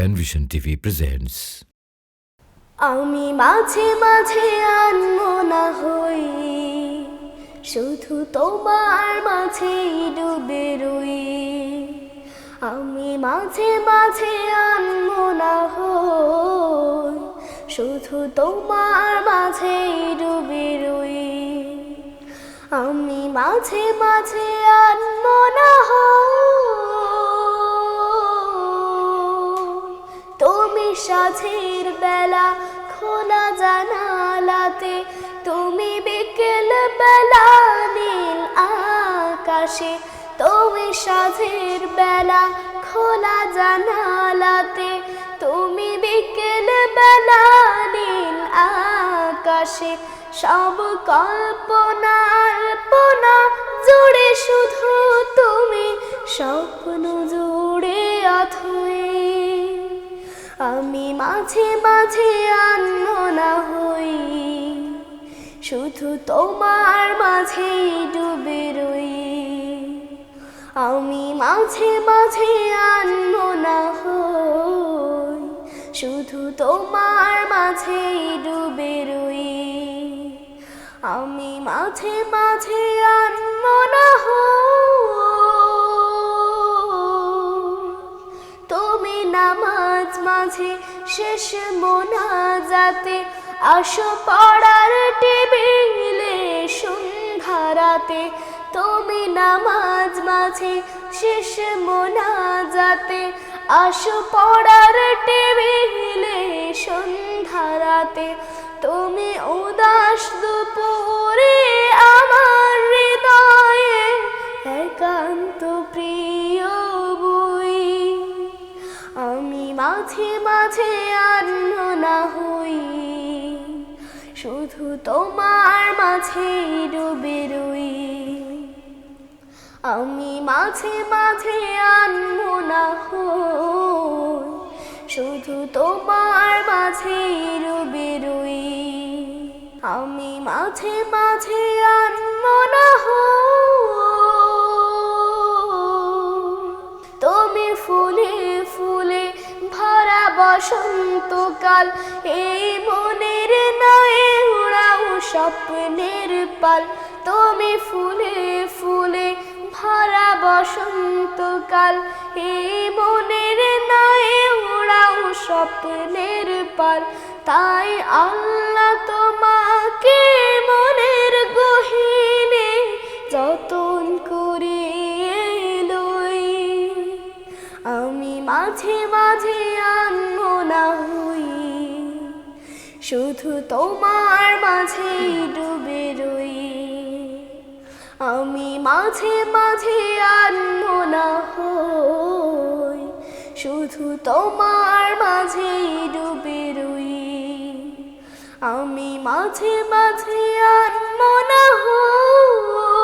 Penvision TV presents আমি মাঝে মাঝে আনমনা হই, শুধু তোমার মাঝেই ডুবে রই। আমি মাঝে মাঝে আনমনা হই, শুধু তোমার মাঝেই ডুবে রই। আমি মাঝে মাঝে আনমনা হই তুমি সাঝের বেলা খোলা জানালাতে তুমি বিকেল বেলা নীল আকাশে, তুমি সাঝের বেলা খোলা জানালাতে, তুমি বিকেল বেলা নীল আকাশে। সব কল্পনা আল্পনা জুড়ে শুধু তুমি, স্বপ্ন আমি মাঝে মাঝে আনমনা হই। শুধু তোমার মাঝেই ডুবে রই। আমি মাঝে মাঝে আনমনা হই। শুধু তোমার মাঝেই ডুবে রই। আমি মাঝে মাঝে আনমনা হই। মাঝে শেষ মোনাজাতে আসো পড়ার টেবিলে সন্ধ্যারাতে। তুমি নামাজ মাঝে শেষ মোনাজাতে আসো পড়ার টেবিলে সন্ধ্যারাতে। তুমি উদাস দুপুরে আমি মাঝে মাঝে আনমনা হই। শুধু তোমার মাঝে ডুবে রই। আমি মাঝে মাঝে আনমনা হই। শুধু তোমার মাঝে ডুবে রই। আমি মাঝে মাঝে আনমনা হই। বসন্তকাল এই মনের নয় উড়াও স্বপ্নের পাল। তুমি ফুলে ফুলে ভরা বসন্তকাল এই মনের নয় উড়াও স্বপ্নের পাল। তাই আল্লাহ তোমাকে মনের গহিনে মাঝে মাঝে আনমনা হই। শুধু তোমার মাঝে ডুবে রই। আমি মাঝে মাঝে আনমনা হই। শুধু তোমার মাঝে ডুবে রই। আমি মাঝে মাঝে আনমনা হই।